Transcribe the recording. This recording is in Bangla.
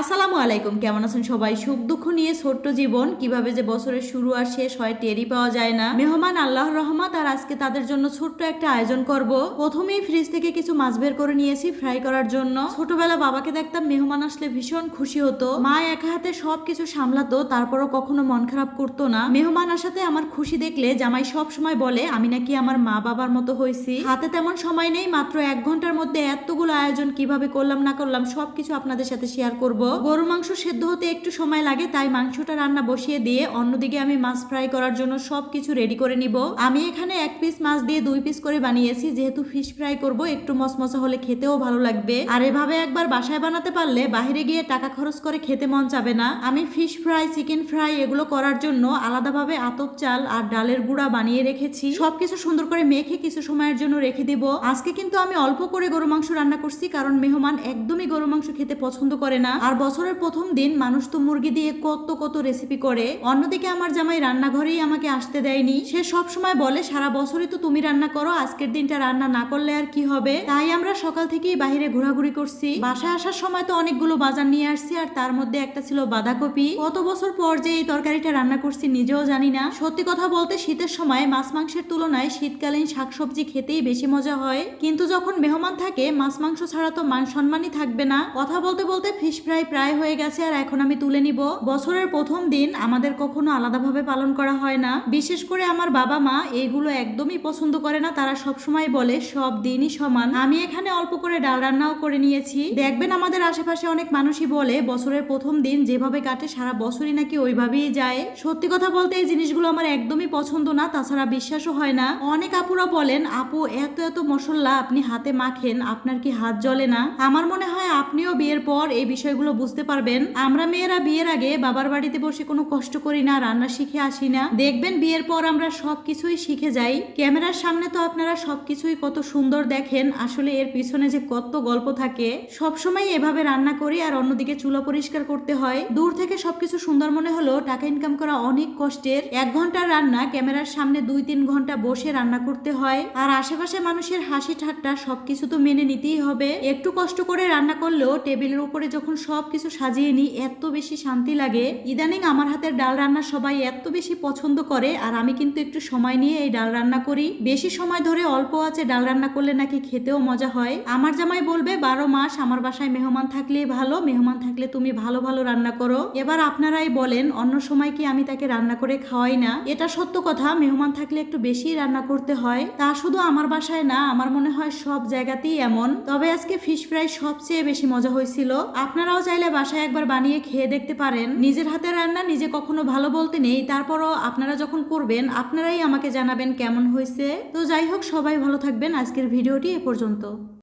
আসসালামু আলাইকুম, কেমন আছেন সবাই? সুখ দুঃখ নিয়ে ছোট্ট জীবন, কীভাবে যে বছরের শুরু আর শেষ হয় টেরি পাওয়া যায় না। মেহমান আল্লাহর রহমত, আর আজকে তাদের জন্য ছোট্ট একটা আয়োজন করব। প্রথমেই ফ্রিজ থেকে কিছু মাছ বের করে নিয়েছি ফ্রাই করার জন্য। ছোটবেলা বাবাকে দেখতাম মেহমান আসলে ভীষণ খুশি হতো। মা একা হাতে সব কিছু সামলাতো, তারপরও কখনো মন খারাপ করতো না। মেহমান আসাতে আমার খুশি দেখলে জামাই সব সময় বলে, আমি নাকি আমার মা বাবার মতো হয়েছি হাতে তেমন সময় নেই, মাত্র এক ঘণ্টার মধ্যে এতগুলো আয়োজন কীভাবে করলাম না করলাম সবকিছু আপনাদের সাথে শেয়ার করব। গরু মাংস সেদ্ধ হতে একটু সময় লাগে, তাই মাংসটা রান্না বসিয়ে দিয়ে অন্যদিকে আমি মাছ ফ্রাই করার জন্য সবকিছু রেডি করে নিব। আমি এখানে এক পিস মাছ দিয়ে দুই পিস করে বানিয়েছি, যেহেতু ফিশ ফ্রাই করব, একটু মসমসা হলে খেতেও ভালো লাগবে। আর এভাবে একবার বাসায় বানাতে পারলে বাইরে গিয়ে টাকা খরচ করে খেতে মন চাবে না। আমি ফিশ ফ্রাই চিকেন ফ্রাই এগুলো করার জন্য আলাদাভাবে আতপ চাল আর ডালের গুঁড়া বানিয়ে রেখেছি। সবকিছু সুন্দর করে মেখে কিছু সময়ের জন্য রেখে দিব। আজকে কিন্তু আমি অল্প করে গরু মাংস রান্না করছি, কারণ মেহমান একদমই গরু মাংস খেতে পছন্দ করে না। আর বছরের প্রথম দিন মানুষ তো মুরগি দিয়ে কত কত রেসিপি করে। অন্যদিকে আমার জামাই রান্নাঘরেই আমাকে আসতে দেয়নি। সে সব সময় বলে, সারা বছরই তো তুমি রান্না করো, আজকের দিনটা রান্না না করলে আর কি হবে? তাই আমরা সকাল থেকেই বাইরে ঘোরাঘুরি করছি। বাসায় আসার সময় তো অনেকগুলো বাজার নিয়ে আসছি, আর তার মধ্যে একটা ছিল বাঁধাকপি। কত বছর পর যে এই তরকারিটা রান্না করছি নিজেও জানি না। সত্যি কথা বলতে, শীতের সময় মাছ মাংসের তুলনায় শীতকালীন শাকসবজি খেতেই বেশি মজা হয়। কিন্তু যখন মেহমান থাকে, মাছ মাংস ছাড়া তো মান সম্মানই থাকবে না। কথা বলতে বলতে ফিশ ফ্রাই প্রায় হয়ে গেছে আর এখন আমি তুলে নিব। বছরের প্রথম দিন আমাদের কখনো আলাদাভাবে পালন করা হয় না। বিশেষ করে আমার বাবা মা এইগুলো একদমই পছন্দ করে না। তারা সব সময় বলে, সব দিনই সমান। আমি এখানে অল্প করে ডাল রান্নাও করে নিয়েছি। দেখবেন আমাদের আশেপাশে অনেক মানুষই বলে, বছরের প্রথম দিন যেভাবে কাটে সারা বছরই নাকি ওইভাবেই যায়। সত্যি কথা বলতে এই জিনিসগুলো আমার একদমই পছন্দ না, তাছাড়া বিশ্বাসও হয় না। অনেক আপুরা বলেন, আপু, এত এত মশলা আপনি হাতে মাখেন, আপনার কি হাত জ্বলে না? আমার মনে হয় আপনিও বিয়ের পর এই বিষয়গুলো বুঝতে পারবেন, আমরা মেয়েরা বিয়ের আগে বাবার বাড়িতে বসে কোনো কষ্ট করি না, রান্না শিখে আসি না। দেখবেন বিয়ের পর আমরা সবকিছুই শিখে যাই। ক্যামেরার সামনে তো আপনারা সবকিছুই কত সুন্দর দেখেন, আসলে এর পিছনে যে কত গল্প থাকে। সবসময় এভাবে রান্না করি আর অন্যদিকে চুলো পরিষ্কার করতে হয়। দূর থেকে সবকিছু সুন্দর মনে হলো, টাকা ইনকাম করা অনেক কষ্টের। এক ঘণ্টার রান্না, ক্যামেরার সামনে দুই তিন ঘণ্টা বসে রান্না করতে হয়। আর আশেপাশে মানুষের হাসি ঠাট্টা সবকিছু তো মেনে নিতেই হবে। একটু কষ্ট করে রান্না করলেও টেবিলের উপরে যখন সবকিছু সাজিয়ে নিই, এত বেশি শান্তি লাগে। ইদানিং আমার হাতের ডাল রান্না সবাই এত বেশি পছন্দ করে, আর আমি কিন্তু একটু সময় নিয়ে এই ডাল রান্না করি। বেশি সময় ধরে অল্প আছে ডাল রান্না করলে নাকি খেতেও মজা হয়। আমার জামাই বলবে, বারো মাস আমার বাসায় মেহমান থাকলেই ভালো, মেহমান থাকলে তুমি ভালো ভালো রান্না করো। এবার আপনারাই বলেন, অন্য সময় কি আমি তাকে রান্না করে খাওয়াই না? এটা সত্য কথা, মেহমান থাকলে একটু বেশি রান্না করতে হয়। তা শুধু আমার বাসায় না, আমার মনে হয় সব জায়গাতেই এমন। তবে আজকে ফিশ ফ্রাই সবচেয়ে বেশি মজা হয়েছিল। আপনারাও চাইলে বাসায় একবার বানিয়ে খেয়ে দেখতে পারেন। নিজের হাতে রান্না, নিজে কখনো ভালো বলতে নেই। তারপরও আপনারা যখন করবেন, আপনারাই আমাকে জানাবেন কেমন হয়েছে। তো যাই হোক, সবাই ভালো থাকবেন। আজকের ভিডিওটি এ পর্যন্ত।